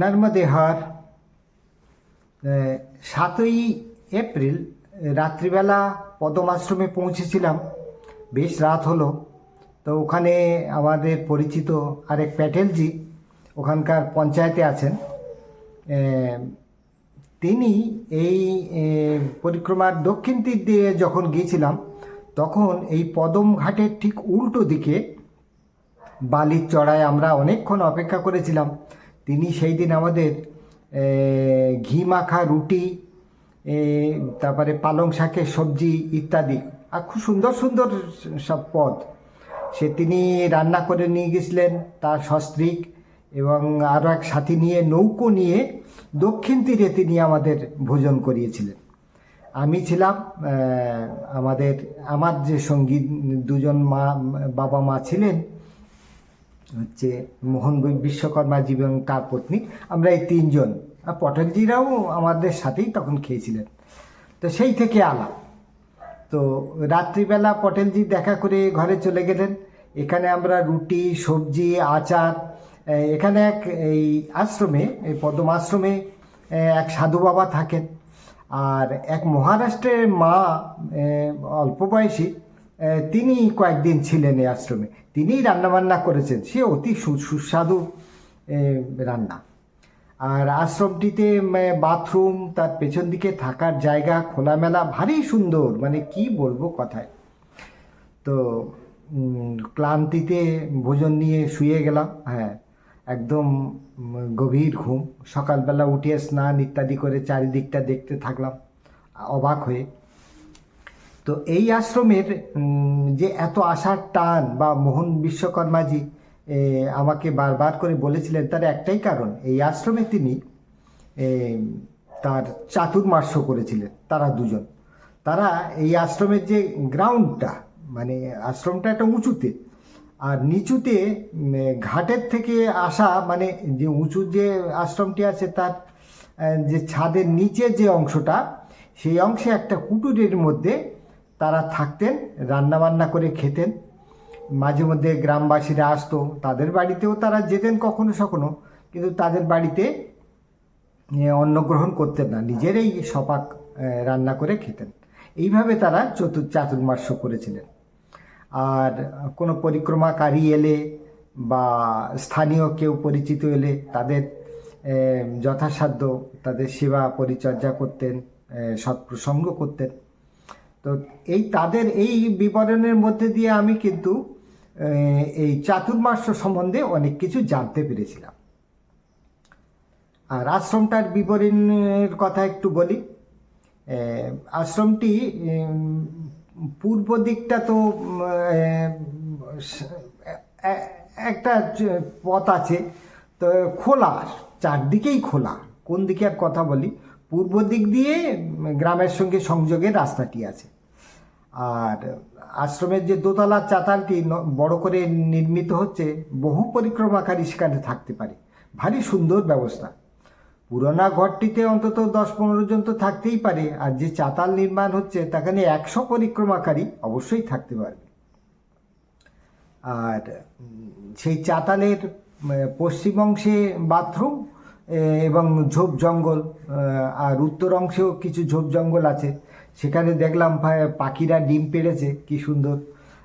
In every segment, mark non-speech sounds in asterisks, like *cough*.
নর্মদেহার সাতই এপ্রিল রাত্রিবেলা পদম আশ্রমে পৌঁছেছিলাম। বেশ রাত হলো। তো ওখানে আমাদের পরিচিত আরেক প্যাটেলজি ওখানকার পঞ্চায়েতে আছেন। তিনি এই পরিক্রমার দক্ষিণ তীর দিয়ে যখন গিয়েছিলাম, তখন এই পদম ঘাটের ঠিক উল্টো দিকে বালির চড়ায় আমরা অনেকক্ষণ অপেক্ষা করেছিলাম। তিনি সেই দিন আমাদের ঘি মাখা, রুটি তারপরে পালং শাকের সবজি ইত্যাদি। আর খুব সুন্দর সুন্দর সব পদ। সে তিনি রান্না করে নিয়ে গেছিলেন তার সস্ত্রীক এবং আরও এক সাথী নিয়ে, নৌকো নিয়ে দক্ষিণ তীরে তিনি আমাদের ভোজন করিয়েছিলেন। আমি ছিলাম আমাদের, আমার যে সঙ্গী দুজন মা, বাবা মা ছিলেন হচ্ছে মোহন বিশ্বকর্মা এবং তার পত্নী। আমরা এই তিনজন পটকজিরাও আমাদের সাথেই তখন খেয়েছিলেন। তো সেই থেকে আলাপ। তো রাত্রিবেলা পটেলজি দেখা করে ঘরে চলে গেলেন। এখানে আমরা রুটি, সবজি, আচার এখানে এক এই আশ্রমে, এই পদ্ম আশ্রমে এক সাধু বাবা থাকেন। আর এক মহারাষ্ট্রের মা অল্প বয়সী তিনি কয়েকদিন ছিলেন এই আশ্রমে। তিনিই রান্নাবান্না করেছেন। সে অতি সুস্বাদু রান্না। আর আশ্রমটিতে বাথরুম, তার পেছন দিকে থাকার জায়গা, খোলামেলা, ভারী সুন্দর মানে কি বলব কথায়। তো ক্লান্তিতে ভোজন নিয়ে শুয়ে গেলাম হ্যাঁ। একদম গভীর ঘুম। সকালবেলা উঠে স্নান ইত্যাদি করে চারিদিকটা দেখতে থাকলাম, অবাক হয়ে। তো এই আশ্রমের যে এত আশার টান বা মোহন বিশ্বকর্মাজি আমাকে বারবার করে বলেছিলেন, তার একটাই কারণ, এই আশ্রমে তিনি তার চাতুর্মাস্য করেছিলেন, তারা দুজন। তারা এই আশ্রমের যে গ্রাউন্ডটা মানে আশ্রমটা একটা উঁচুতে, আর নিচুতে ঘাটের থেকে আসা মানে যে উঁচু যে আশ্রমটি আছে, তার যে ছাদের নিচে যে অংশটা, সেই অংশে একটা কুটুরের মধ্যে তারা থাকতেন রান্নাবান্না করে খেতেন। মাঝে মধ্যে গ্রামবাসীরা আসতো তাদের বাড়িতেও তারা যেতেন কখনো সখনো কিন্তু তাদের বাড়িতে এ, অন্ন গ্রহণ করতেন না নিজেরাই সপাক রান্না করে খেতেন। এইভাবে তারা চতুর চাতুর্মাস্য করেছিলেন। আর কোনো পরিক্রমাকারী এলে বা স্থানীয় কেউ পরিচিত এলে তাদের যথাসাধ্য তাদের সেবা পরিচর্যা করতেন সৎপ্রসঙ্গ করতেন। তো এই তাদের এই বিবরণের মধ্যে দিয়ে আমি কিন্তু এই চাতুর্মাস্য সম্বন্ধে অনেক কিছু জানতে পেরেছিলাম। আর আশ্রমটার বিবরণের কথা একটু বলি। আশ্রমটি পূর্ব দিকটা তো একটা পথ আছে, তো খোলা, চারদিকেই খোলা। কোন দিকে আর কথা বলি? পূর্ব দিক দিয়ে গ্রামের সঙ্গে সংযোগের রাস্তাটি আছে। আর আশ্রমের যে দোতলা চাতালটি বড় করে নির্মিত হচ্ছে, বহু পরিক্রমাকারী সেখানে থাকতে পারে। ভারী সুন্দর ব্যবস্থা। পুরোনা ঘরটিতে অন্তত দশ পনেরো জন তো থাকতেই পারে, আর যে চাতাল নির্মাণ হচ্ছে, তাখানে একশো পরিক্রমাকারী অবশ্যই থাকতে পারবে। আর সেই চাতালের পশ্চিম অংশে বাথরুম এবং ঝোপ জঙ্গল আর উত্তর অংশেও কিছু ঝোপ জঙ্গল আছে। সেখানে দেখলাম পাখিরা ডিম পেড়েছে, কি সুন্দর।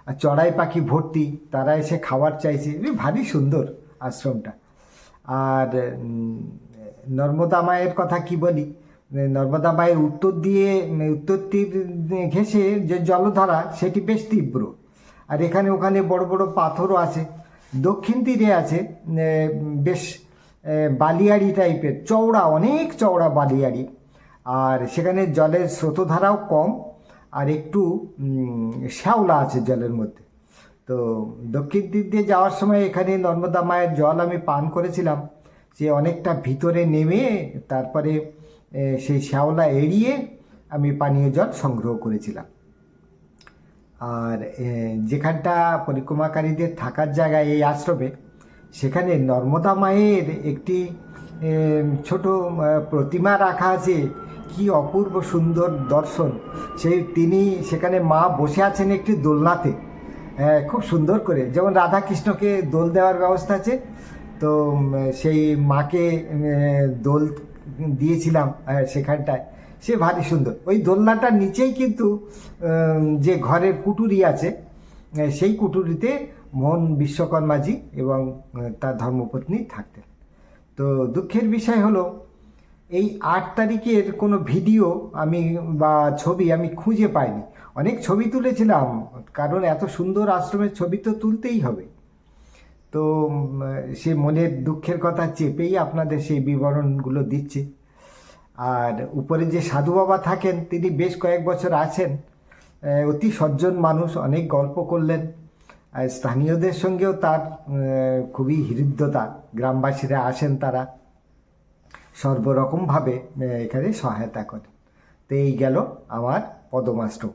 আর চড়াই পাখি ভর্তি, তারা এসে খাবার চাইছে। ভারী সুন্দর আশ্রমটা। আর নর্মদা মায়ের কথা কি বলি? নর্মদা মায়ের উত্তর দিয়ে উত্তর তীর ঘেঁষে যে জলধারা, সেটি বেশ তীব্র। আর এখানে ওখানে বড় বড় পাথরও আছে। দক্ষিণ তীরে আছে বেশ বালিয়াড়ি টাইপের চওড়া, অনেক চওড়া বালিয়াড়ি। আর সেখানে জলের স্রোতধারাও কম, আর একটু শ্যাওলা আছে জলের মধ্যে। তো দক্ষিণ দিক দিয়ে যাওয়ার সময় এখানে নর্মদা মায়ের জল আমি পান করেছিলাম। সে অনেকটা ভিতরে নেমে, তারপরে সেই শ্যাওলা এড়িয়ে আমি পানীয় জল সংগ্রহ করেছিলাম। আর যেখানটা পরিক্রমাকারীদের থাকার জায়গা এই আশ্রমে সেখানে নর্মদা মায়ের একটি ছোট প্রতিমা রাখা আছে। কি অপূর্ব সুন্দর দর্শন। সেই তিনি সেখানে মা বসে আছেন একটি দোলনাতে। খুব সুন্দর করে। যেমন রাধা কৃষ্ণকে দোল দেওয়ার ব্যবস্থা আছে, তো সেই মাকে দোল দিয়েছিলাম সেখানটায়। সে ভারী সুন্দর। ওই দোলনাটার নিচেই কিন্তু যে ঘরের কুটুরি আছে সেই কুটুরিতে মোহন বিশ্বকর্মাজি এবং তার ধর্মপত্নী থাকতেন। তো দুঃখের বিষয় হলো, এই আট তারিখের কোনো ভিডিও আমি বা ছবি আমি খুঁজে পাইনি। অনেক ছবি তুলেছিলাম, কারণ এত সুন্দর আশ্রমের ছবি তো তুলতেই হবে। তো সে মনের দুঃখের কথা চেপেই আপনাদের সেই বিবরণগুলো দিচ্ছি। আর উপরে যে সাধু বাবা থাকেন, তিনি বেশ কয়েক বছর আছেন। অতি সজ্জন মানুষ, অনেক গল্প করলেন। স্থানীয়দের সঙ্গেও তার খুবই হৃদ্যতা। গ্রামবাসীরা আসেন তারা সর্বরকমভাবে এখানে সহায়তা করে তো এই গেল আমার পদমাশ্রম।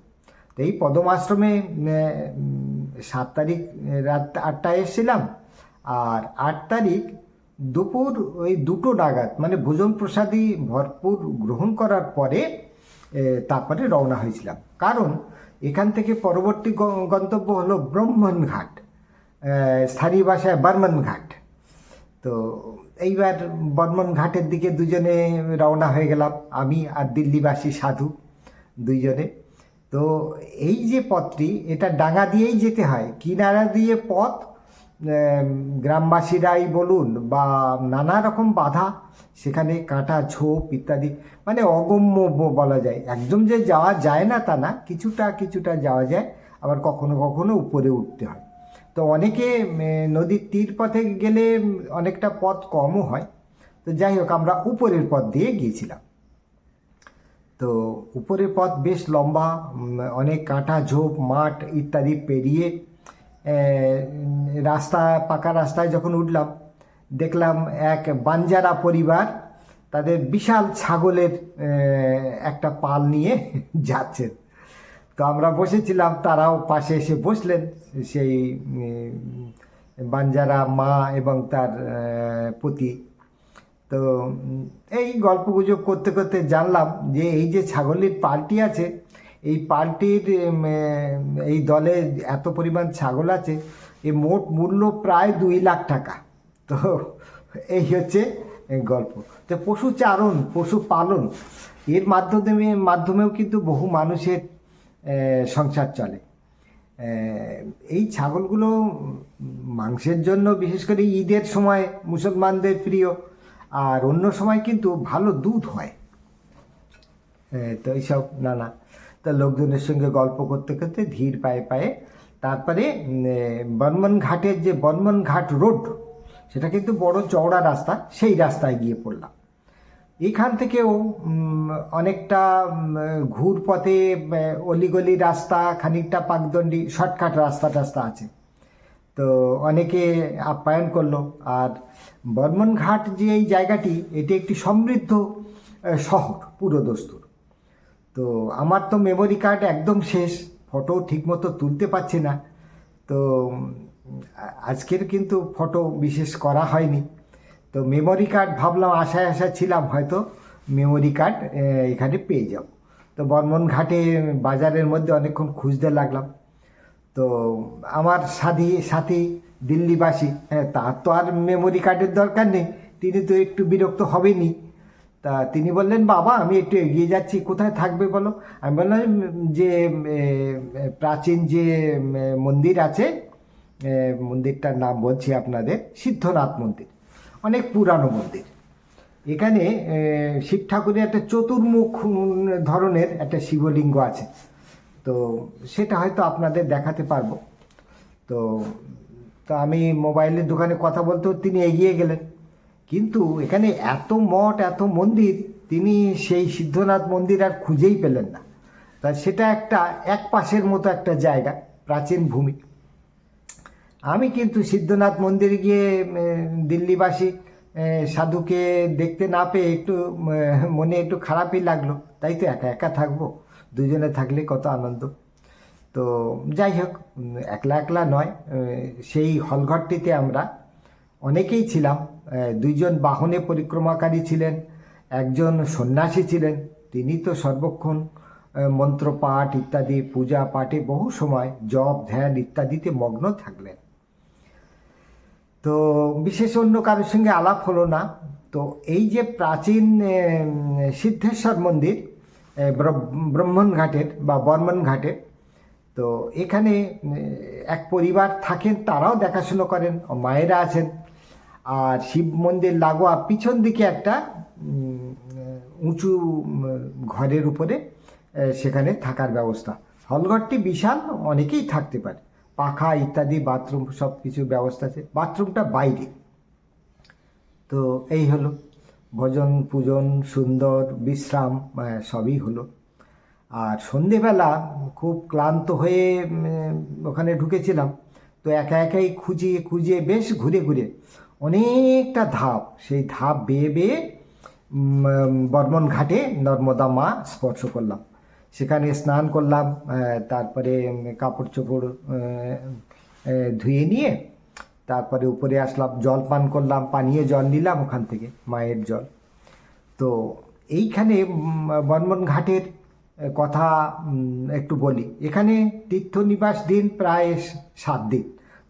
তো এই পদমাশ্রমে সাত তারিখ রাত আটটায় এসেছিলাম আর আট তারিখ দুপুর ওই দুটো নাগাদ মানে ভোজন প্রসাদী ভরপুর গ্রহণ করার পরে তারপরে রওনা হয়েছিলাম। কারণ এখান থেকে পরবর্তী গন্তব্য হলো ব্রহ্মণঘাট স্থানীয় ভাষায় বর্মন ঘাট তো এইবার বর্মন ঘাটের দিকে দুজনে রওনা হয়ে গেলাম, আমি আর দিল্লিবাসী সাধু দুইজনে। তো এই যে পথটি, এটা ডাঙা দিয়েই যেতে হয়, কিনারা দিয়ে পথ গ্রামবাসীরাই বলুন বা নানা রকম বাধা সেখানে কাঁটা, ঝোপ ইত্যাদি মানে অগম্য বলা যায়। একদম যে যাওয়া যায় না তা না, কিছুটা কিছুটা যাওয়া যায়, আবার কখনো কখনো উপরে উঠতে হয়। তো অনেকে নদীর তীর পথে গেলে অনেকটা পথ কমও হয়। তো যাই হোক, আমরা উপরের পথ দিয়ে গিয়েছিলাম। তো উপরের পথ বেশ লম্বা অনেক কাঁটা, ঝোপ, মাঠ ইত্যাদি পেরিয়ে রাস্তা, পাকা রাস্তায় যখন উঠলাম, দেখলাম এক বাঞ্জারা পরিবার তাদের বিশাল ছাগলের একটা পাল নিয়ে *laughs* যাচ্ছেন তো আমরা বসেছিলাম, তারাও পাশে এসে বসলেন। সেই বাঞ্জারা মা এবং তার পতি। তো, এই গল্পগুজব করতে করতে জানলাম যে এই যে ছাগলের পালটি আছে এই পার্টির এই দলে এত পরিমাণ ছাগল আছে এর মোট মূল্য প্রায় দুই লাখ টাকা। তো এই হচ্ছে গল্প। তো পশু চারণ, পশু পালন, এর মাধ্যমে, মাধ্যমেও কিন্তু বহু মানুষের সংসার চলে। এই ছাগলগুলো মাংসের জন্য, বিশেষ করে ঈদের সময় মুসলমানদের প্রিয়, আর অন্য সময় কিন্তু ভালো দুধ হয়। তো এইসব নানা। তো লোকজনের সঙ্গে গল্প করতে করতে ধীর পায়ে পায়ে। তারপরে বর্মন ঘাটের যে বর্মন ঘাট রোড, সেটা কিন্তু বড় চওড়া রাস্তা, সেই রাস্তায় গিয়ে পড়লাম। এখান থেকেও অনেকটা ঘুর পথে অলিগলি রাস্তা, খানিকটা পাকদণ্ডি, শর্টকাট রাস্তা টাস্তা আছে। তো অনেকে আপ্যায়ন করল। আর বর্মনঘাট যে এই জায়গাটি, এটি একটি সমৃদ্ধ শহর পুরো দস্তুর তো আমার তো মেমোরি কার্ড একদম শেষ ফটো ঠিকমতো তুলতে পারছি না। তো আজকের কিন্তু ফটো বিশেষ করা হয়নি। তো মেমোরি কার্ড ভাবলাম, আশায় আশায় ছিলাম হয়তো মেমোরি কার্ড এখানে পেয়ে যাব। তো বর্মন ঘাটে বাজারের মধ্যে অনেকক্ষণ খুঁজতে লাগলাম। তো আমার সাথী সাথী দিল্লিবাসী হ্যাঁ তার তো আর মেমোরি কার্ডের দরকার নেই। তিনি তো একটু বিরক্ত হবেনই। তা তিনি বললেন, বাবা, আমি একটু এগিয়ে যাচ্ছি, কোথায় থাকবে বলো? আমি বললাম, যে প্রাচীন যে মন্দির আছে মন্দিরটার নাম বলছি আপনাদের, সিদ্ধনাথ মন্দির, অনেক পুরানো মন্দির। এখানে শিব ঠাকুরের একটা চতুর্মুখ ধরনের একটা শিবলিঙ্গ আছে। তো সেটা হয়তো আপনাদের দেখাতে পারব। তো তো আমি মোবাইলের দোকানে কথা বলতেও তিনি এগিয়ে গেলেন। কিন্তু এখানে এত মঠ, এত মন্দির, তিনি সেই সিদ্ধনাথ মন্দির আর খুঁজেই পেলেন না। তা সেটা একটা এক পাশের মতো একটা জায়গা, প্রাচীন ভূমি। আমি কিন্তু সিদ্ধনাথ মন্দিরে গিয়ে দিল্লিবাসী সাধুকে দেখতে না পেয়ে একটু মনে একটু খারাপই লাগল। তাই তো একা একা থাকব, দুজনে থাকলে কত আনন্দ। তো যাই হোক একলা একলা নয় সেই হলঘরটিতে আমরা অনেকেই ছিলাম। দুইজন বাহনে পরিক্রমাকারী ছিলেন একজন সন্ন্যাসী ছিলেন। তিনি তো সর্বক্ষণ মন্ত্রপাঠ ইত্যাদি পূজা পাঠে বহু সময় জপ ধ্যান ইত্যাদিতে মগ্ন থাকলেন। তো বিশেষ অন্য কারোর সঙ্গে আলাপ হলো না। তো এই যে প্রাচীন সিদ্ধেশ্বর মন্দির এ, ব্র- ব্রহ্মণ ঘাটের বা বর্মন ঘাটের তো এখানে এক পরিবার থাকেন তারাও দেখাশুনো করেন মায়েরা আছেন। আর শিব মন্দির লাগোয়া পিছন দিকে একটা উঁচু ঘরের উপরে সেখানে থাকার ব্যবস্থা। হলঘরটি বিশাল, অনেকেই থাকতে পারে। পাখা ইত্যাদি, বাথরুম সব কিছু ব্যবস্থা আছে। বাথরুমটা বাইরে। তো এই হলো। ভজন, পূজন, সুন্দর, বিশ্রাম সবই হলো। আর সন্ধেবেলা খুব ক্লান্ত হয়ে ওখানে ঢুকেছিলাম। তো একা একাই খুঁজিয়ে খুঁজিয়ে বেশ ঘুরে ঘুরে অনেকটা ধাপ, সেই ধাপ বেয়ে বেয়ে বর্মন ঘাটে নর্মদা মা স্পর্শ করলাম। সেখানে স্নান করলাম তারপরে কাপড় চোপড় ধুয়ে নিয়ে, তারপরে উপরে আসলাম, জল পান করলাম, পানীয় জল নিলাম ওখান থেকে, মায়ের জল। তো এইখানে বর্মন ঘাটের কথা একটু বলি। এখানে তীর্থনিবাস দিন প্রায় সাত দিন।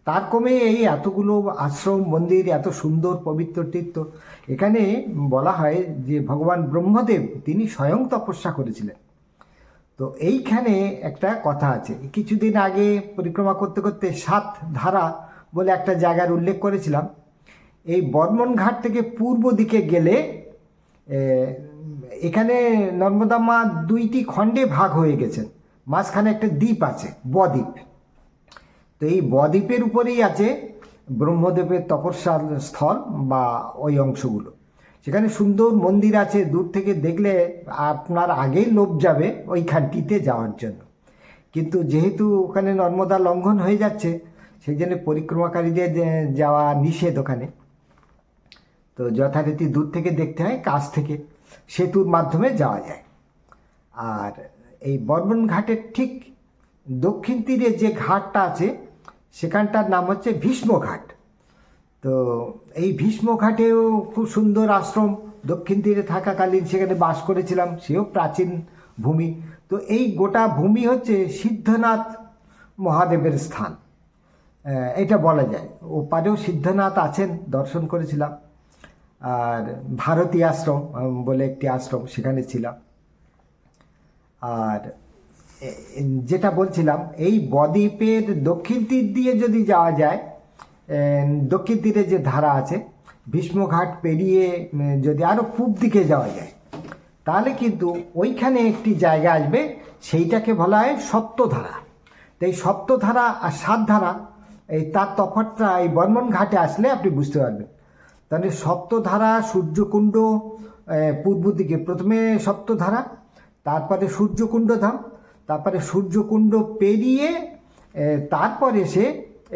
তার কমে এই এতগুলো আশ্রম, মন্দির, এত সুন্দর পবিত্র তীর্থ। এখানে বলা হয় যে ভগবান ব্রহ্মদেব তিনি স্বয়ং তপস্যা করেছিলেন। তো এইখানে একটা কথা আছে। কিছুদিন আগে পরিক্রমা করতে করতে সাত ধারা বলে একটা জায়গার উল্লেখ করেছিলাম। এই বর্মন ঘাট থেকে পূর্ব দিকে গেলে এখানে নর্মদা মা দুইটি খণ্ডে ভাগ হয়ে গেছেন। মাঝখানে একটা দ্বীপ আছে, বদ্বীপ। তো এই বদ্বীপের উপরেই আছে ব্রহ্মদেবের তপস্যার স্থল বা ওই অংশগুলো। সেখানে সুন্দর মন্দির আছে, দূর থেকে দেখলে আপনার আগেই লোভ যাবে ওইখানটিতে যাওয়ার জন্য। কিন্তু যেহেতু ওখানে নর্মদা লঙ্ঘন হয়ে যাচ্ছে, সেই জন্য পরিক্রমাকারীদের যাওয়া নিষেধ ওখানে। তো যথারীতি দূর থেকে দেখতে হয়, কাছ থেকে সেতুর মাধ্যমে যাওয়া যায়। আর এই বর্মন ঘাটের ঠিক দক্ষিণ তীরে যে ঘাটটা আছে সেখানটার নাম হচ্ছে ভীষ্মঘাট। তো এই ভীষ্মঘাটেও খুব সুন্দর আশ্রম। দক্ষিণ তীরে থাকাকালীন সেখানে বাস করেছিলাম, সেও প্রাচীন ভূমি। তো এই গোটা ভূমি হচ্ছে সিদ্ধনাথ মহাদেবের স্থান। এটা বলা যায়। ওপারেও সিদ্ধনাথ আছেন, দর্শন করেছিলাম। আর ভারতী আশ্রম বলে একটি আশ্রম সেখানে ছিলাম। আর যেটা বলছিলাম, এই বদ্বীপের দক্ষিণ তীর দিয়ে যদি যাওয়া যায় দক্ষিণ তীরে যে ধারা আছে, ভীষ্মঘাট পেরিয়ে যদি আরও পূব দিকে যাওয়া যায়, তাহলে কিন্তু ওইখানে একটি জায়গা আসবে, সেইটাকে বলা হয় সপ্তধারা। তো এই সপ্তধারা আর সাতধারা, এই তার তফাৎটা এই বর্মন ঘাটে আসলে আপনি বুঝতে পারবেন। তাহলে সপ্তধারা, সূর্যকুণ্ড পূর্ব দিকে প্রথমে সপ্তধারা, তারপরে সূর্যকুণ্ড ধাম তারপরে সূর্যকুণ্ড পেরিয়ে তারপরে সে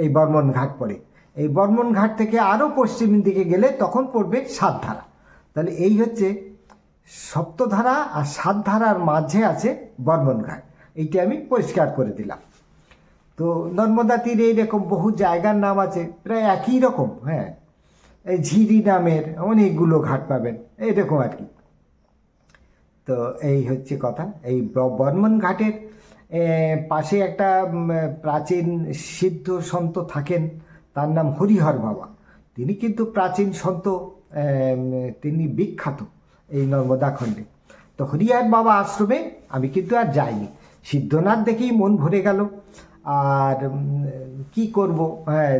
এই বর্মন ঘাট পড়ে। এই বর্মন ঘাট থেকে আরও পশ্চিম দিকে গেলে তখন পড়বে সাতধারা। তাহলে এই হচ্ছে সপ্তধারা আর সাতধারার মাঝে আছে বর্মন ঘাট এইটি আমি পরিষ্কার করে দিলাম। তো নর্মদা তীরে এরকম বহু জায়গার নাম আছে, প্রায় একই রকম হ্যাঁ? এই ঝিরি নামের অনেকগুলো ঘাট পাবেন এরকম আর কি। তো এই হচ্ছে কথা। এই বর্মন ঘাটের পাশে একটা প্রাচীন সিদ্ধ সন্ত থাকেন। তার নাম হরিহর বাবা। তিনি কিন্তু প্রাচীন সন্ত তিনি বিখ্যাত এই নর্মদা খণ্ডে। তো হরিহর বাবা আশ্রমে আমি কিন্তু আর যাইনি। সিদ্ধনাথ দেখেই মন ভরে গেল। আর কি করব? হ্যাঁ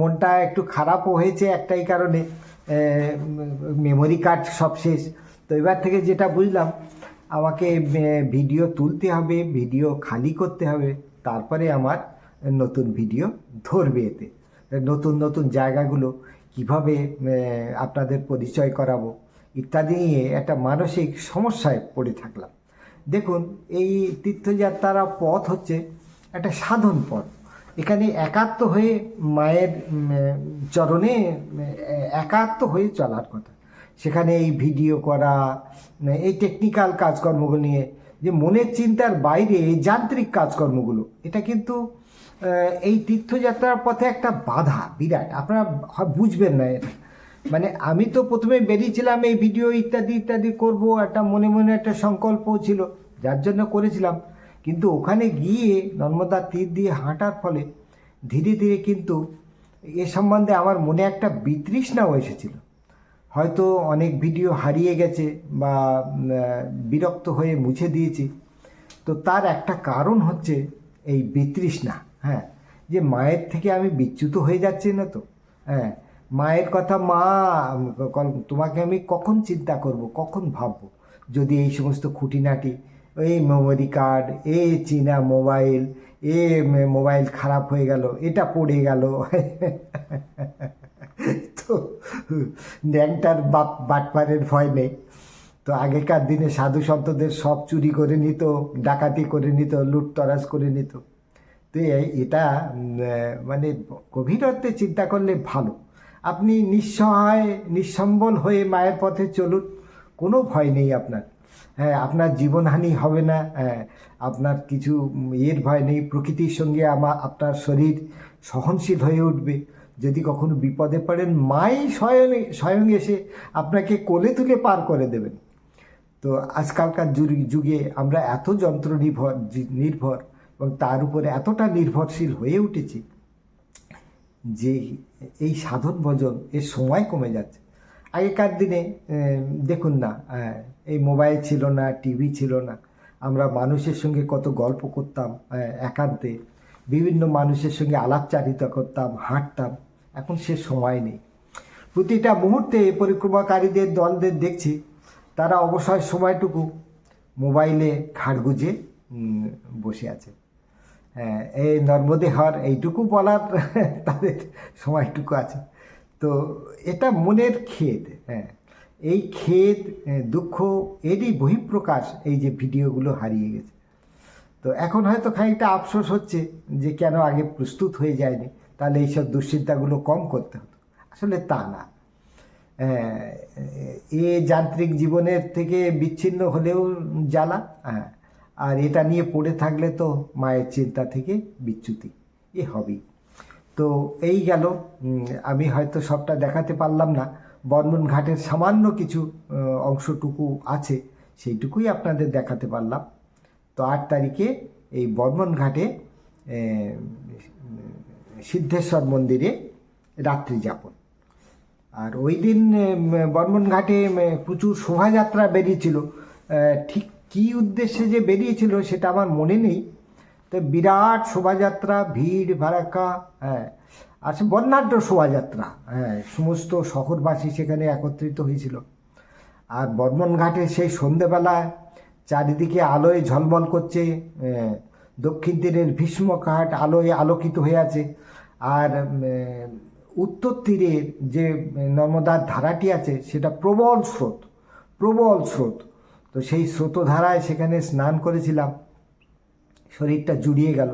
মনটা একটু খারাপও হয়েছে একটাই কারণে। মেমোরি কার্ড সব শেষ। তো এবার থেকে যেটা বুঝলাম, আমাকে ভিডিও তুলতে হবে, ভিডিও খালি করতে হবে, তারপরে আমার নতুন ভিডিও ধরবে এতে। নতুন নতুন জায়গাগুলো কীভাবে আপনাদের পরিচয় করাবো ইত্যাদি নিয়ে একটা মানসিক সমস্যায় পড়ে থাকলাম। দেখুন, এই তীর্থযাত্রার পথ হচ্ছে একটা সাধন পথ। এখানে একাত্ম হয়ে মায়ের চরণে একাত্ম হয়ে চলার কথা। সেখানে এই ভিডিও করা এই টেকনিক্যাল কাজকর্মগুলো নিয়ে, যে মনের চিন্তার বাইরে এই যান্ত্রিক কাজকর্মগুলো, এটা কিন্তু এই তীর্থযাত্রার পথে একটা বাধা, বিরাট। আপনারা বুঝবেন না এটা। মানে আমি তো প্রথমে বেরিয়েছিলাম, এই ভিডিও ইত্যাদি ইত্যাদি করব, একটা মনে মনে একটা সংকল্প ছিল, যার জন্য করেছিলাম। কিন্তু ওখানে গিয়ে নর্মদা তীর দিয়ে হাঁটার ফলে ধীরে ধীরে কিন্তু এ সম্বন্ধে আমার মনে একটা বিতৃষ্ণাও এসেছিল। হয়তো অনেক ভিডিও হারিয়ে গেছে বা বিরক্ত হয়ে মুছে দিয়েছি। তো তার একটা কারণ হচ্ছে এই বিতৃষ্ণা হ্যাঁ? যে মায়ের থেকে আমি বিচ্যুত হয়ে যাচ্ছি না তো হ্যাঁ? মায়ের কথা মা তোমাকে আমি কখন চিন্তা করব, কখন ভাববো? যদি এই সমস্ত খুঁটিনাটি, এই মেমোরি কার্ড এ চীনা মোবাইল এ মোবাইল খারাপ হয়ে গেল, এটা পড়ে গেল *laughs* তো ন্যাংটার বাপ বাটপারের ভয় নেই। তো আগেকার দিনে সাধু সন্তদের সব চুরি করে নিত, ডাকাতি করে নিত, লুটতরাজ করে নিত। তো এটা মানে গভীর অর্থে চিন্তা করলে ভালো। আপনি নিঃসহায়, নিঃসম্বল হয়ে মায়ের পথে চলুন, কোনো ভয় নেই আপনার। হ্যাঁ আপনার জীবনহানি হবে না হ্যাঁ আপনার কিছু ইয়ের ভয় নেই, প্রকৃতির সঙ্গে আমার আপনার শরীর সহনশীল হয়ে উঠবে। যদি কখনো বিপদে পড়েন, মাই স্বয়ং স্বয়ং এসে আপনাকে কোলে তুলে পার করে দেবেন তো আজকালকার যুগ- আমরা এত যন্ত্র নির্ভর নির্ভর এবং তার উপরে এতটা নির্ভরশীল হয়ে উঠেছি যে এই সাধন ভজন এর সময় কমে যাচ্ছে। আগেকার দিনে দেখুন না এই মোবাইল ছিল না, টিভি ছিল না। আমরা মানুষের সঙ্গে কত গল্প করতাম একান্তে। বিভিন্ন মানুষের সঙ্গে আলাপচারিতা করতাম হাঁটতাম। এখন সে সময় নেই। প্রতিটা মুহূর্তে পরিক্রমাকারীদের দলদের দেখছি। তারা অবসর সময়টুকু মোবাইলে ঘাড় গুজে বসে আছে। হ্যাঁ, এই নর্মদে হর এইটুকু বলার *laughs* তাদের সময়টুকু আছে। তো এটা মনের খেদ হ্যাঁ। এই খেদ দুঃখ এরই বহিঃপ্রকাশ এই যে ভিডিওগুলো হারিয়ে গেছে। তো এখন হয়তো খানিকটা আফসোস হচ্ছে যে কেন আগে প্রস্তুত হয়ে যায়নি। তাহলে এইসব দুশ্চিন্তাগুলো কম করতে হতো। আসলে তা না। এ যান্ত্রিক জীবনের থেকে বিচ্ছিন্ন হলেও জ্বালা হ্যাঁ আর এটা নিয়ে পড়ে থাকলে তো মায়ের চিন্তা থেকে বিচ্যুতি, এ হবেই। তো এই গেল। আমি হয়তো সবটা দেখাতে পারলাম না। বর্মন ঘাটের সামান্য কিছু অংশটুকু আছে, সেইটুকুই আপনাদের দেখাতে পারলাম। তো আট তারিখে এই বর্মন ঘাটে সিদ্ধেশ্বর মন্দিরে রাত্রি যাপন। আর ওই দিন উম, বর্মন ঘাটে প্রচুর শোভাযাত্রা বেরিয়েছিল। ঠিক কী উদ্দেশ্যে যে বেরিয়েছিল সেটা আমার মনে নেই। তো বিরাট শোভাযাত্রা ভিড় ভাড়াক্কা হ্যাঁ। আচ্ছা বর্ণাঢ্য শোভাযাত্রা হ্যাঁ সমস্ত শহরবাসী সেখানে একত্রিত হয়েছিল। আর বর্মন ঘাটে সেই সন্ধেবেলায় চারিদিকে আলোয় ঝলমল করছে দক্ষিণ তীরের ভীষ্মঘাট আলোয় আলোকিত হয়ে আছে। আর উত্তর তীরের যে নর্মদার ধারাটি আছে, সেটা প্রবল স্রোত প্রবল স্রোত। তো সেই স্রোতধারায় সেখানে স্নান করেছিলাম। শরীরটা জুড়িয়ে গেল।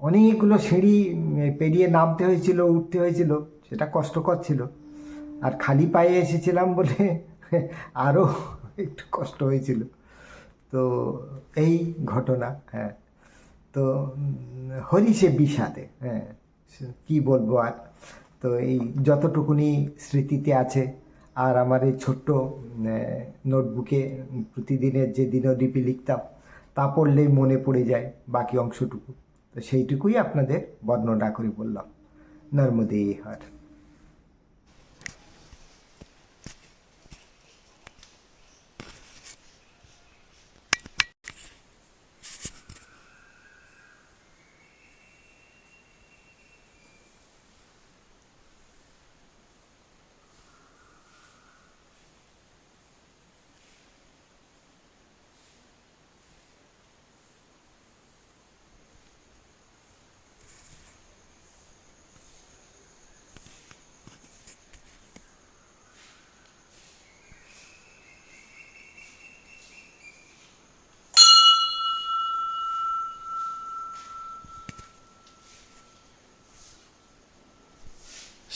অনেকগুলো সিঁড়ি পেরিয়ে নামতে হয়েছিল, উঠতে হয়েছিল, সেটা কষ্টকর ছিল। আর খালি পায়ে এসেছিলাম বলে আরও একটু কষ্ট হয়েছিল। তো এই ঘটনা হ্যাঁ। তো হরিষে বিষাদে হ্যাঁ কি বলব আর? তো এই যতটুকুনি স্মৃতিতে আছে, আর আমার এই ছোট্ট নোটবুকে প্রতিদিনের যে দিনলিপি লিখতাম, তা পড়লেই মনে পড়ে যায় বাকি অংশটুকু। তো সেইটুকুই আপনাদের বর্ণনা করে বললাম। নর্মদে হর।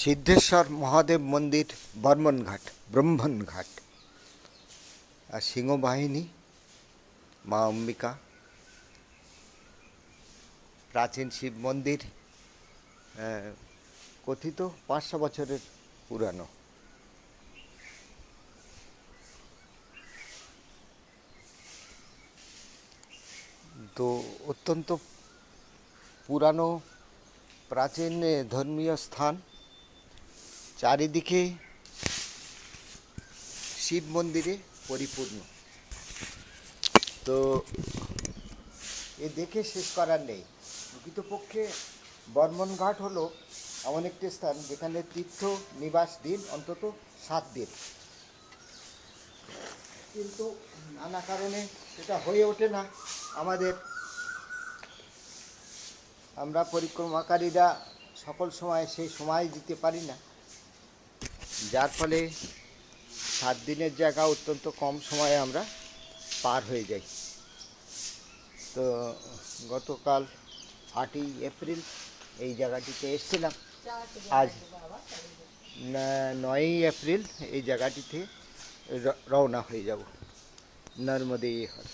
সিদ্ধেশ্বর মহাদেব মন্দির বর্মন ঘাট ব্রহ্মণ ঘাট আর সিংহবাহিনী, মা অম্বিকা। প্রাচীন শিব মন্দির কথিত পাঁচশো বছরের পুরানো। তো অত্যন্ত পুরানো, প্রাচীন ধর্মীয় স্থান। চারিদিকে শিব মন্দিরে পরিপূর্ণ। তো এ দেখে শেষ করার নেই। প্রকৃতপক্ষে বর্মনঘাট হলো এমন একটি স্থান যেখানে তীর্থ নিবাস দিন, অন্তত সাত দিন। কিন্তু নানা কারণে সেটা হয়ে ওঠে না। আমাদের আমরা পরিক্রমাকারীরা সকল সময় সেই সময় দিতে পারি না। যার ফলে সাত দিনের জায়গা অত্যন্ত কম সময়ে আমরা পার হয়ে যাই। তো গতকাল আটই এপ্রিল এই জায়গাটিতে এসেছিলাম। আজ নয়ই এপ্রিল এই জায়গাটিতে রওনা হয়ে যাব। নর্মদে হর